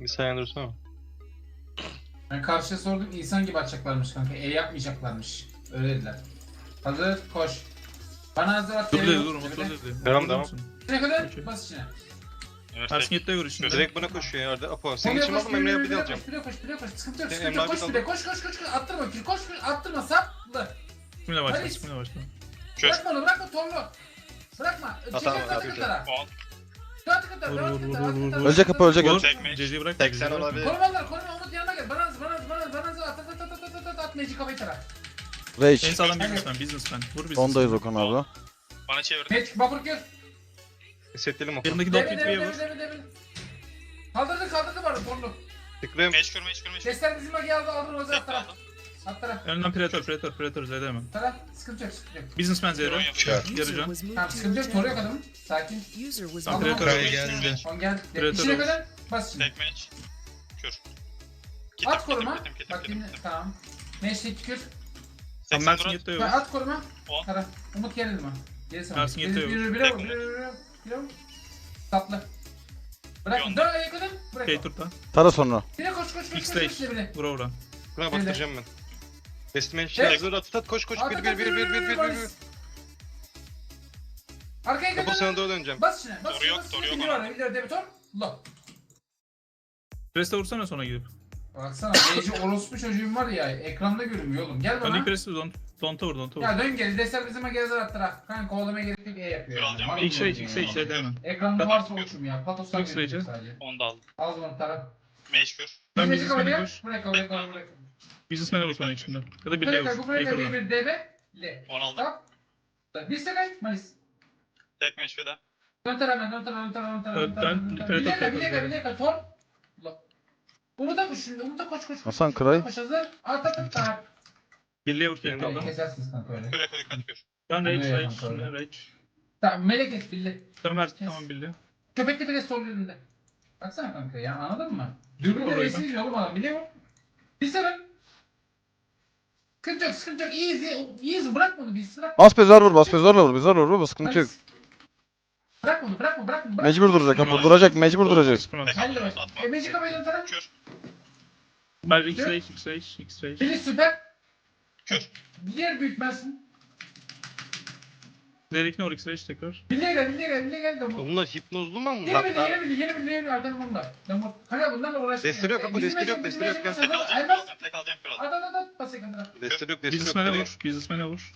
Bir saniye dursana. Ben karşıya sordum insan gibi atacaklarmış kanka. E yapmayacaklarmış. Öyle dediler. Hazır koş. Bana hazır at. Dur dedi dur Devre. dedi. Devam. musun? Ne kadar? Bas içine. Evet. Ersin gitti gör şimdi. Direkt bana koşuyor ya orada. Apo senin Oraya için koş, aldım Emre'ye bir alacağım. koş, koş, bire koş. Sıkıntı yok, Sen sıkıntı yok. Koş de bire, koş, koş, koş, koş. Attırma, kir, koş, koş, attırma, saplı. Kimle başla? Kimle başla? Bırakma onu, bırakma torlu. Bırakma. tamam, abi, zaten abi. Vur, dört vur, kıtara, vur, dört vur, kıtara. vur. Ölecek kapı, ölecek. Vur. Gel. Çekmeyiz. Cece'yi bırak. 80 Cece'yi bırak. olabilir. Korumalar, koruma, Umut yanına gel. Bana hızlı, bana hızlı. At, at, at, at, at, at, at, at, Meci kafayı tara. En Rage. sağlam businessman. Businessman. Vur businessman. Ondayız Okan abi. Bana çevir. Geç, bafur gir. Hissettirelim Apo. Yanındaki dot devir, bitmeye devir, vur. devir, devir. Kaldırdı, kaldırdı bari torlu. Tıklayayım. Meş kür meş kür meş kür. Destek bizim bagi aldı, aldın o zaman Tek tara. kaldı. At tara, Önünden Predator, Predator, Predator Z'de hemen. tara. Sıkıntı yok, sıkıntı yok. Businessman yapıyor. Yarı can. Tamam, sıkıntı yok, toru yok adamın. Sakin. Tamam, Predator geldi. On gel. Predator olur. kadar bas şimdi. Tek meş. Kür. Kitim, At koruma. kitim, kitim, Bak kitim, dinle. kitim. Tamam. Meşte tükür. Tam 80 Mersin Ben at koruma. On. Umut gelir mi? Gerisi mi? Mersin yetiyor. Bir bir bir vur. Tatlı. Bırak. Dön ayağa kadar. Bırak. Turta. Tara sonra. Bire koş koş koş koş. X-Ray. koş bire. Vura vura. Buna bastıracağım ben. Şey Evet. hazır at at koş koş bir bir bir bir bir bir bir. Arkaya Apo kadar. sana doğru döneceğim. Bas içine. Bas Doğru içine. yok, Bas doğru içine. yok var. Bir de debitor. Lo. Preste vursana sonra gidip. Baksana. Beyci orospu çocuğum var ya. Ekranda görünmüyor oğlum. Gel bana. Öndeki preste don, donta vur, donta vur. Ya dön geri. Destek bizim gezer attıra. Kanka kovalamaya gerek yok. E yapıyor. Kral diyorum. Bana X-ray, diyor. X-ray Z'de hemen. Ekranda varsa uçum ya. Patostan X-Ray görünüyor sadece. Onu da aldım. Al bunu taraf. Meş kür. Ben Meci businessman'e kabul koş. et. Bırak kabul et. Kabul vur sonra içinde. Ya da bir de Bırak vur. bu bırak bir bir DB. Le. Aldım. Tamam. Bir sekay. Malis. Tek meş bir de. Dön tara ben. Dön tara dön tara dön tara. Dön, dön Bir dakika bir dakika bir dakika. Tor. Bunu da koş şimdi. Bunu da koş koş. Hasan Kıray. Koş hazır. At at at. Tamam. Birliğe vur Böyle aldım. Kesersiniz kanka öyle. Küre dikkat kür. Ben rage, rage, rage. Tamam melek et bildi. Ömer tamam bildi. Köpekli bile sol yönünde. Baksana kanka ya anladın mı? Dürbünle Orayı reisi izliyor oğlum adam biliyor musun? Bilse ben. Sıkıntı yok sıkıntı yok. Easy. Easy bırak bunu biz bırak. Bas bezar vur, bas bezarla vur, bezarla vur, vur, sıkıntı yok. Bırak bunu bırak bunu bırak bunu. Bırak. Mecbur duracak kapı, duracak, mecbur duracak. Sıkıntı yok. Hadi baş. E Magic Kapay'dan taraf. Kür. Ben X-ray, X-ray, X-ray. Biri süper. Kür. Diğer büyütmezsin. Zerik'ine vur X-ray tekrar. Birliğe gel birliğe gel birliğe gel. Damur. Bunlar hipnozlu mu Yeni lan? birliğe yeni birliğe yeni birliğe yeni arkadan bunda. Damur. Kanka bunlarla uğraşmayın. Desteri yok, kapı, desteri yok, desteri yok, alacağım. Elmas. Tek alacağım kür aldım. At at at at. Destek yok destek yok. Businessman'e Nereye? vur, businessman'e vur.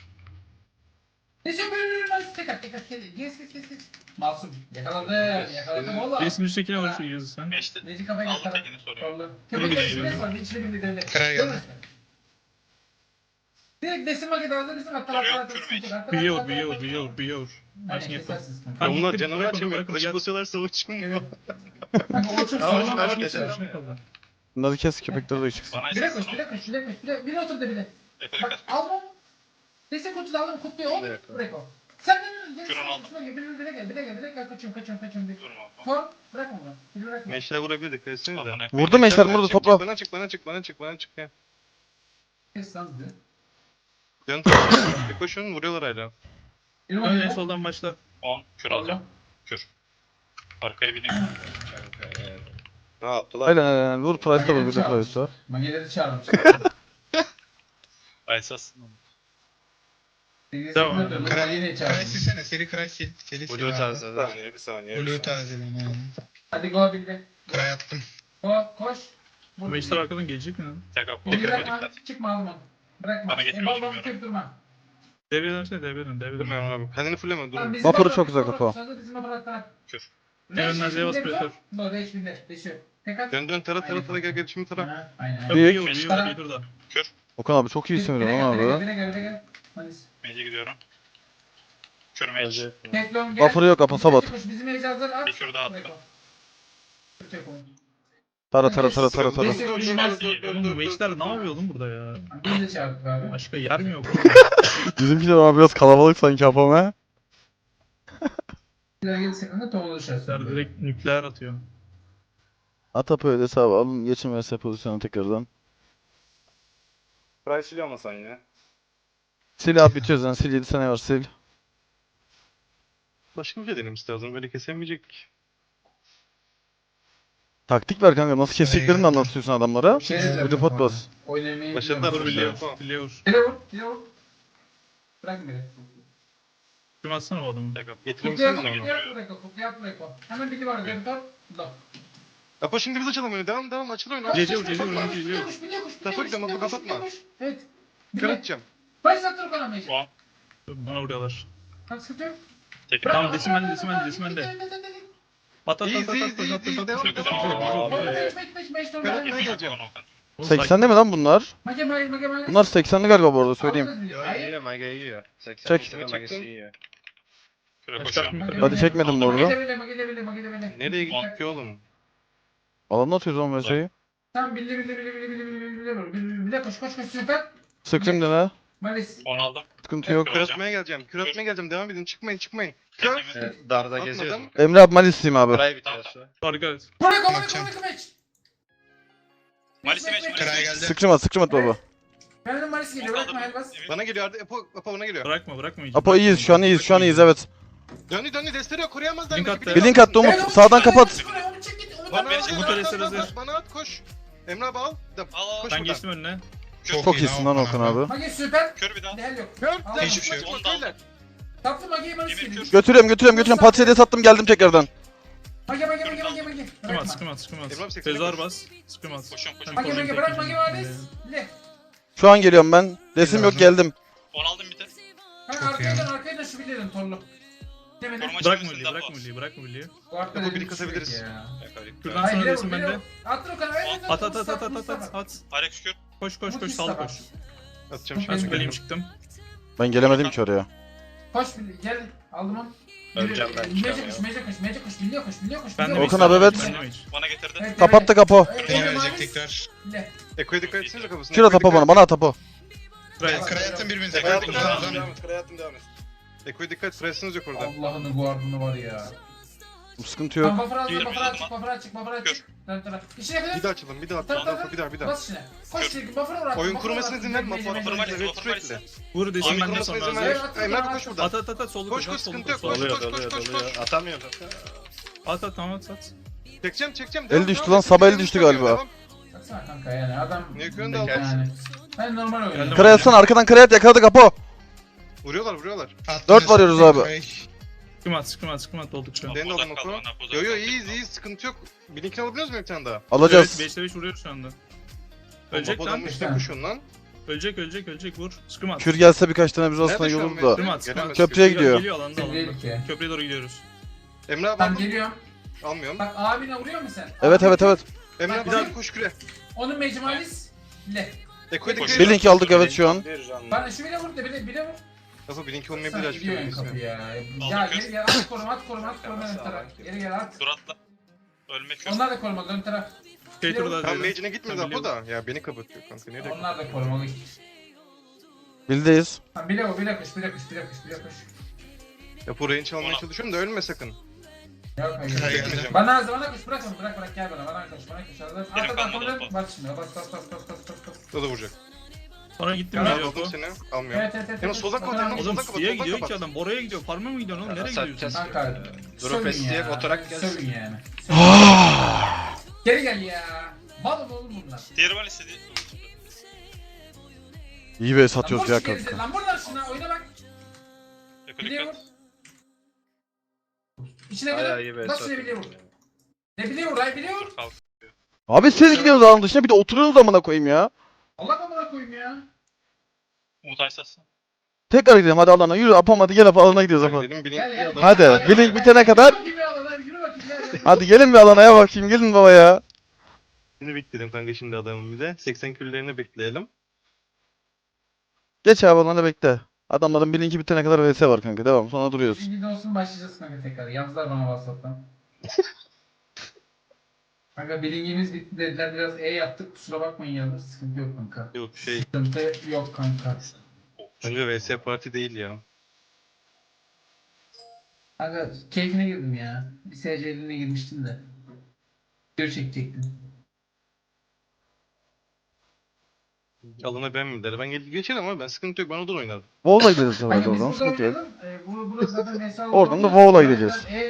Böyle böyle. Tekrar tekrar. Kes kes kes kes. Masum. Yakaladım. Yakaladım oğlum. Birisinin üsttekine vur şu sen. Meşte. Magic Kapay'dan Aldım taraf. tekini soruyor. Vallahi. Bunu Köpek geçiyorum. içinde var. İçine bir de devlet. Karar geldi. Direkt desim vakit aldı. Bizim at taraf taraf. Büyüye vur, büyüye vur, büyüye vur, büyüye vur. Mersin yetti. Ya bunlar Gitti, canavar bırak onu, açamıyor. bırak onu, Kılıç basıyorlar savaş çıkmıyor. Kanka o çok Tamam, sağlam. geçiyor. ver. kaldı. Bunları kes, köpekleri de çıksın. Bana Bire koş, bire koş, bire koş, bire, bire otur da bire. Tek Bak al bunu. Destek kutusu aldım, kutuyu ol. Evet, Bırak o. Sen de gel, Şuradan gel, aldım. gel, bire, bire gel, bire gel, bire gel, kaçıyorum, kaçıyorum, kaçıyorum. bire. Durma. Tor, bırakma bunu. Bir bırakma. Meşler vurabilirdik. Kırsınız da. Vurdu meşler, vurdu, Çık, topla. Bana çık bana çık bana çık bana çık ya. Kes lan diyor. Dön. Bir koşun vuruyorlar hala. Yürü Ön en bakayım. soldan başla. 10 kür alacağım. Kür. Arkaya bineyim. Ne yaptılar? Aynen aynen, vur Price'la vur, bir de Price'la. Mangeleri çağırmış. Esas. Tamam. Kral yine Kray çağırmış. silsene, seri kray sil. Seri sil Blue tarzı. Bir saniye bir saniye. bir Blue saniye. tazeleme yani. Hadi go bildi. Kray attım. Go, koş. Vur. Meşler arkadan gelecek mi? Tek up. Onu Tek up bırakma, dikkat. çıkma alma. Bırakma. Bana getirmiş Embal gibi bakıp durma. Devreye dönsene devreye dön, devreye dön. Durmuyorum abi. Kendini fulleme Tamam, durun. bizim Vapuru bırak- çok uzak bırak- Apo. Sözde bizim bırak taraf. Kür. En Zeus Reis, Predator. No, reis binde. Değişiyor. Dön dön tara tara tara gel gel şimdi tara. Büyüye vur, Meşler. bir dur da. Okan abi çok iyisin Bire lan abi. bire gel, bire gel. Manis. Mece gidiyorum. Kür meç. Teklon gel. Vapuru yok, Apo, sabat. Bizim ecazlar at. Bir tur daha attım. Yok oyun. Tara tara tara tara tara. Destek bilmez. Oğlum bu meşler ne yapıyor oğlum burada ya? Biz de çağırdık abi. Başka yer mi yok? Bizimkiler ama biraz kalabalık sanki. Bir daha gelirsek kanka tohum oluşacağız. Meşler direkt nükleer atıyor. At Apo'yu da hesabı alın, geçin vs pozisyonu tekrardan. Price siliyor ama sen ya. Sil abi bitiyoruz lan, sil 7 sene var sil. Başka bir şey denemesi lazım. Böyle kesemeyecek. Taktik ver kanka nasıl keseceklerini de anlatıyorsun adamlara. Şey diyeceğim Bir de pot bas. Oynamayı Başladılar biliyorum. biliyor. Birliğe vur. Dile vur. Bırak beni. Kim atsana o adamı. Getirir kutuya at bırak o. Hemen bili var, geri tor. Apo şimdi biz açalım oyunu. Devam devam açıl oyunu. Koş, Lafı biliyor koş, gidemem, biliyor koş, kapatma. Evet. Kör Bile. atacağım. Başlattır kanamayı. Puan. Bana vuruyorlar. Bak sıkıntı yok. Tamam, desin bende, desin bende, desin bende. At at at at at at at at devam, at devam. at Meş, meş, meş, meş, tor, Kör meş. atmaya geleceğim. 80'de mi lan bunlar? Bunlar 80'li galiba bu arada söyleyeyim. Hayır. Mage yiyor. 80 Çek. de Hadi çekmedim bu arada. Nereye gitti oğlum? Alanı atıyoruz oğlum VS'yi. Tamam, bili, bili, bili, bili, bili, bili, bili, vur. Bili, bili, koş, koş, koş, süper. Sık şimdi ne? Malis. 10 aldım. Sıkıntı yok. Kör atmaya geleceğim. Kör atmaya geleceğim. Devam edin. Çıkmayın çıkmayın. Kör. Evet, darda Atmadım. geziyoruz. Emre abi Malis'liyim abi. Kray bitiyorsa. Harika. Bırak, bırak, Yapacağım. bırak, meç. Malisi meç, geldi. Sıkışım at baba. Benden Malis geliyor, bırakma, el bas. Bana geliyor. Arda- Apo, Apo bana geliyor. Bırakma bırakma. Apo iyiyiz şu an iyiyiz şu an iyiyiz evet. Döndü döndü. Desteri yok. Koruyamazlar. Link beni. attı. Bir Bir link attı Umut onu sağdan kapat. Çek Bana bana at. Bana Öresel at, hazır. Bana at koş. Emre abi al. Devam. Al al. Koş Ben buradan. geçtim önüne. Çok iyisin lan Okan abi. Mage süper. Kör bir daha. Yok. Kör. Al. Hiçbir şey yok. Onu da aldım. beyler. Mage'ye Malis Yemin geliyor. kür. Götürüyorum götürüyorum götürüyorum. Patsiyede sattım geldim tekrardan. Mage, mage, mage, mage, mage. Sıkım at sıkım at sıkım Emre abi at. koş. bas. Sıkım at. Koşuyorum koşuyorum. Mage, Tek bırak Malis. Le. Şu an geliyorum ben. Desim yok geldim. 10 aldım bir de. Kanka Çok iyi arkaya ya. dön, arkaya dön şu bilirsin torlu. Demedim. Koruma Bırakma daha bırakma. Milli'yi bırakma Milli'yi. Bu arada Yapı bir bir şey kasabiliriz. yok ya. Şuradan Hayır, bile vur, bile bende. vur. Attır o kadar. Evet, At at at at at at at. Alex kür. Koş koş koş sal koş. Atacağım Ben Ben şimdi. süperliyim çıktım. Ben gelemedim ki oraya. Koş bir- gel aldım onu. Öleceğim ben, Mece çıkamıyorum. koş, mece koş, mece koş, biliyor koş, biliyor koş. Ben de biliyor Okan koş. abi, evet. Ben de hiç. Bana getirdi. Evet, Kapattı kapı. evet, Beni evet, verecek tekrar. Le. Eko'ya dikkat etsenize kafasına. Şurada tapo bana bana at tapo. Buraya. Kray attım birbirinize. Eko'ya Kray attım attım. devam Tamam, et. tamam. Devam et. Kıraya attım devam et. Eko'ya dikkat. Presiniz yok orada. Allah'ını guardını var ya. Sıkıntı yok. Tamam buffer al, Yürü, buffer yürü, açık, buffer açık, buffer açık. Kür. Dön tara. İçine kadar. Bir daha açalım. Bir daha Tamam, açalım. tamam, Bir daha bir daha. Bas içine. Koş sürekli buffer'a uğrat. Oyun buffer'a kurumasına uğrat. izin verme. Mece, mece, Buffer mece. Mece. buffer Sürekli. Vur desin Oyun benden kurumasına sonra. izin hazır. Evet, ver. at, Emre koş buradan. At at at at solu Koş koş. koş solu sıkıntı yok. koş. Koş Doluyor koş doluyor koş koş doluyor. koş. Atamıyorum. At at tamam at at. Çekeceğim çekeceğim. El Devam, düştü devam lan, et. Sabah el düştü galiba. devam. Baksana kanka yani adam. Niye köyünde aldın? Yani. Ben normal oynuyorum. Geldim. Kray atsana arkadan kray at yakaladık Apo. Vuruyorlar vuruyorlar. Dört varıyoruz abi. Sıkım at sıkım at sıkım at oldukça. Ben de aldım oku. Yo yo iyiyiz iyiyiz sıkıntı yok. Bir linkini alabiliyoruz mu bir tane daha? Alacağız. 5'te 5 vuruyor şu anda. Ölecek lan. üstüne koşuyorsun lan. Ölecek ölecek ölecek vur. Sıkım at. Kür gelse birkaç tane biz aslında Mesut? da. Sıkım at sıkım at. Köprüye Geliyor, gidiyor. Geliyor alanda alanda. Geliyor. Köprüye doğru gidiyoruz. Emre abi Tamam aldım. geliyorum. Almıyorum. Bak abine vuruyor musun sen? Evet evet evet. Emre abi Bir daha- al, koş küre. Onun mecmalis. Le. Eko'ya dikkat Bir et. link aldık evet şu an. Bana şu bile vur de bile bile vur. Kafa bir link Sen olmayabilir açık gidiyor en söyleyeyim. kapı ya. Ya geri gel at koruma at koruma at koruma ön taraf. Geri gel at. Dur atla. Ölme kür. Onlar da korumalı ön taraf. Şey turda hazır. mage'ine gitmedi Ben Apo da. Ya beni kapatıyor kanka. Nereye Onlar da korumalı. Bildeyiz. Ha bile o bile kuş bile kuş bile kuş bile kuş. Apo range almaya Ona- çalışıyorum da ölme sakın. Yok hayır. Kray Gitmeyeceğim. geldi. Bana hazır bana kuş bırak onu bırak bırak gel bana bana kuş bana Benim at kalmadı Apo. at bas şimdi bas bas bas bas bas bas bas. O da vuracak. Sonra gittim Ben Joko. aldım seni. Almıyorum. Evet evet evet. Evet. soldan abi. hemen Oğlum Soldan kapat, suya soldan gidiyor ki kapat. adam. Bora'ya gidiyor. Farm'a mı gidiyorsun oğlum? Nereye gidiyorsun? Kanka. Drop sövün isteyip ya. oturak gelsin. Sövün yani. Ah! Geri gel ya. Balım oğlum bunlar. Diğeri var istedi. İyi be Lan satıyoruz boş ya kanka. Lan buradan şuna oyna bak. Eko Bileğe vur. dikkat. İçine Bayağı iyi be. Şuna bileğe vur. Ne bileğe vur ay. Dur kalk. Abi siz gidiyoruz alanın dışına bir de oturuyoruz amına koyayım ya. Allah amına koyayım ya. Umut Aysas'ın. Tekrar gidelim hadi alana yürü Apam hadi gel alana gidiyoruz Apam. Dedim aldım. Hadi, gel, bitene gel. kadar- ya. Hadi gelin bir alanaya bakayım gelin baba ya. Şimdi bekledim kanka şimdi adamın bir de. 80 küllerini bekleyelim. Geç abi alana bekle. Adamların bir linki bitene kadar vs var kanka devam sonra duruyoruz. Bilgin olsun başlayacağız kanka tekrar. Yazdılar bana WhatsApp'tan. kanka bilingimiz bitti dediler biraz E yaptık kusura bakmayın yazmış sıkıntı yok kanka. Yok şey. Sıkıntı yok kanka. Kanka VS parti değil ya. Kanka keyfine girdim ya. Bir SC'liğine girmiştim de. Video çekecektim. Alana ben mi der? Ben gelip geçerim ama ben sıkıntı yok. Ben oradan oynarım. Vov'la gideceğiz herhalde oradan burada sıkıntı yok. Ee, bu, burası zaten mesai Oradan da Vov'la gideceğiz. E